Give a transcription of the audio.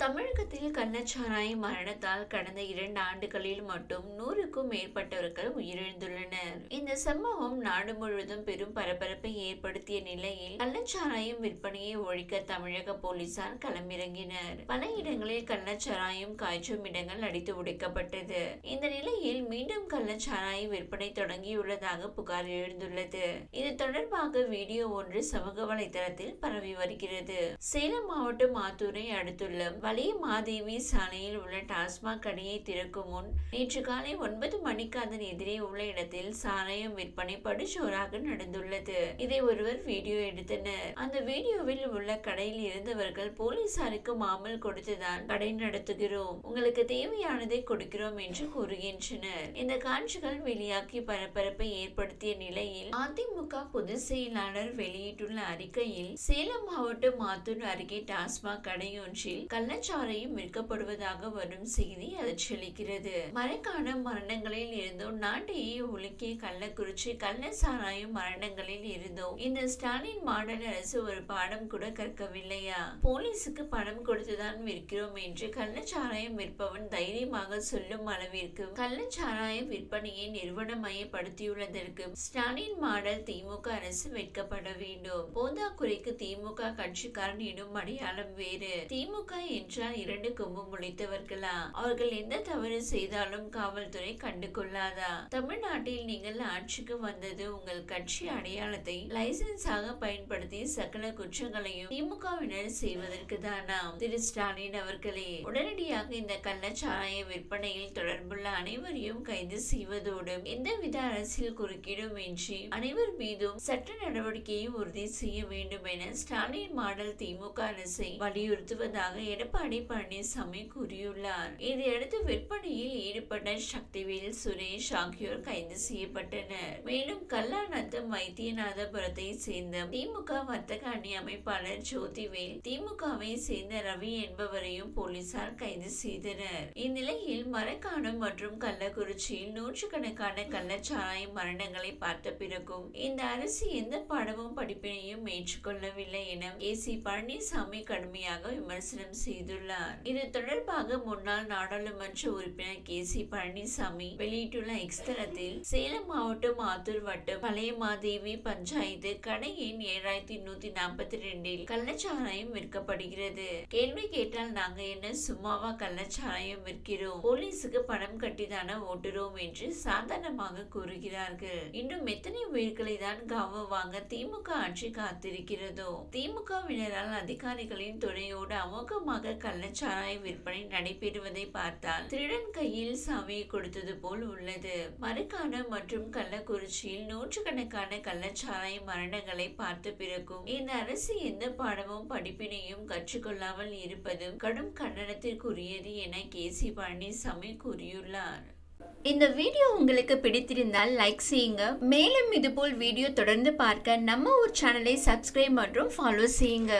தமிழகத்தில் கள்ளச்சாராய மரணத்தால் கடந்த இரண்டு ஆண்டுகளில் மட்டும் நூறுக்கும் மேற்பட்டவர்கள் உயிரிழந்துள்ளனர். இந்த சம்பவம் நாடு முழுவதும் பெரும் பரபரப்பை ஏற்படுத்திய நிலையில் கள்ளச்சாராயம் விற்பனையை ஒழிக்க தமிழக போலீசார் களமிறங்கினர். பல இடங்களில் கள்ளச்சாராயம் காய்ச்சும் இடங்கள் அடித்து உடைக்கப்பட்டது. இந்த நிலையில் மீண்டும் கள்ளச்சாராய விற்பனை தொடங்கியுள்ளதாக புகார் எழுந்துள்ளது. இது தொடர்பாக வீடியோ ஒன்று சமூக வலைதளத்தில் பரவி வருகிறது. சேலம் மாவட்டம் ஆத்தூரை அடுத்துள்ள வலிய மாதேவி சாலையில் உள்ள டாஸ்மாக் கடையை திறக்கும் முன் நேற்று காலை ஒன்பது மணிக்கு அதன் எதிரே உள்ள இடத்தில் சாராயம் விற்பனை படுஜோராக நடந்துள்ளது. இதை ஒருவர் வீடியோ எடுத்தனர். அந்த வீடியோவில் உள்ள கடையில் இருந்தவர்கள் போலீசாருக்கு மாமல் கொடுத்துதான் கடை நடத்துகிறோம். உங்களுக்கு தேவையானதை கொடுக்கிறோம் என்று கூறுகின்றனர். இந்த காட்சிகள் வெளியாகி பரபரப்பை ஏற்படுத்திய நிலையில் அதிமுக பொதுச் செயலாளர் வெளியிட்டுள்ள அறிக்கையில் சேலம் மாவட்டம் மாத்தூர் அருகே டாஸ்மாக் கடையொன்றில் கள்ள கள்ளச்சாரையும் விற்கப்படுவதாக வரும் செய்தி அதிர்ச்சியளிக்கிறது மரக்கான மரணங்களில் இருந்தும் நாட்டையே உலுக்கிய கள்ளக்குறிச்சி கள்ள சாராயம் மரணங்களில் இருந்தும் இந்த ஸ்டாலின் மாடல் அரசு ஒரு பாடம் கூட கற்கவில்லையா? போலீஸுக்கு பணம் கொடுத்துதான் விற்கிறோம் என்று கள்ளச்சாராயம் விற்பவன் தைரியமாக சொல்லும் அளவிற்கு கள்ளச்சாராய விற்பனையை நிறுவனமயப்படுத்தியுள்ளதற்கு ஸ்டாலின் மாடல் திமுக அரசு வெட்கப்பட வேண்டும். போதாக்குறைக்கு திமுக கட்சிக்காரன் எனும் அடையாளம் வேறு. திமுக என்று என்றால் இரண்டு கொம்பு முளைத்தவர்களா அவர்கள் எந்த தவறு செய்தாலும் காவல்துறை கண்டு கொள்ளாதா தமிழ்நாட்டில் நீங்கள் ஆட்சிக்கு வந்தது உங்கள் கட்சி அடையாளத்தை லைசன்ஸாக பயன்படுத்தி சகல குற்றங்களையும் திமுகவினர் செய்வதற்கு தானாம் திரு. ஸ்டாலின் அவர்களே உடனடியாக இந்த கள்ளச்சாராய விற்பனையில் தொடர்புள்ள அனைவரையும் கைது செய்வதோடு எந்தவித அரசியல் குறுக்கீடும் இன்றி அனைவர் மீதும் சட்ட நடவடிக்கையை உறுதி செய்ய வேண்டும் என ஸ்டாலின் மாடல் திமுக அரசை வலியுறுத்துவதாக எடப்பாடி பழனிசாமி கூறியுள்ளார். இதையடுத்து விற்பனையில் ஈடுபட்ட சக்திவேல் சுரேஷ் ஆகியோர் கைது செய்யப்பட்டனர். மேலும் கல்லாநத்தம் வைத்தியநாதபுரத்தை சேர்ந்த திமுக வர்த்தக அணி அமைப்பாளர் ஜோதிவேல் திமுகவை சேர்ந்த ரவி என்பவரையும் போலீசார் கைது செய்தனர். இந்நிலையில் மரக்காணம் மற்றும் கள்ளக்குறிச்சியில் நூற்றுக்கணக்கான கள்ளச்சாராய மரணங்களை பார்த்த பிறகும் இந்த அரசு எந்த பாடமும் படிப்பினையும் ஏற்றுக்கொள்ளவில்லை என ஏ சி பழனிசாமி கடுமையாக விமர்சனம் செய்தார். செய்துள்ளார். இது தொடர்பாக முன்னாள் நாடாளுமன்ற உறுப்பினர் கே. சி. பழனிசாமி வெளியிட்டுள்ள எக்ஸ்தலத்தில் சேலம் மாவட்டம் ஆத்தூர் வட்டம் பழைய மாதேவி பஞ்சாயத்து கடை எண் ஏழாயிரத்தி நூத்தி நாற்பத்தி ரெண்டில் கள்ளச்சாராயம் விற்கப்படுகிறது. கேள்வி கேட்டால் நாங்க என்ன சும்மாவா கள்ளச்சாராயம் விற்கிறோம்? போலீஸுக்கு பணம் கட்டிதான ஓட்டுறோம் என்று சாதாரணமாக கூறுகிறார்கள். இன்னும் எத்தனை உயிர்களை தான் காவ வாங்க திமுக ஆட்சி காத்திருக்கிறதோ? திமுகவினரால் அதிகாரிகளின் துணையோடு அமோகமாக கள்ளச்சாராய விற்பனை நடைபெறுவதை பார்த்தால் திருடன் கையில் சாவியை கொடுத்தது போல் உள்ளது. மரக்காணம் மற்றும் கள்ளக்குறிச்சியில் நூற்றுக்கணக்கான கள்ளச்சாராய மரணங்களை பார்த்த பிறகும் இந்த அரசு எந்த பாடமும் படிப்பினையும் கற்றுக்கொள்ளாமல் இருப்பதும் கடும் கண்டனத்திற்குரியது என கே. சி. பழனிசாமி கூறியுள்ளார். இந்த வீடியோ உங்களுக்கு பிடித்திருந்தால் லைக் செய்யுங்க. மேலும் இதுபோல் வீடியோ தொடர்ந்து பார்க்க நம்ம ஒரு சேனலை சப்ஸ்கிரைப் மற்றும் ஃபாலோ செய்யுங்க.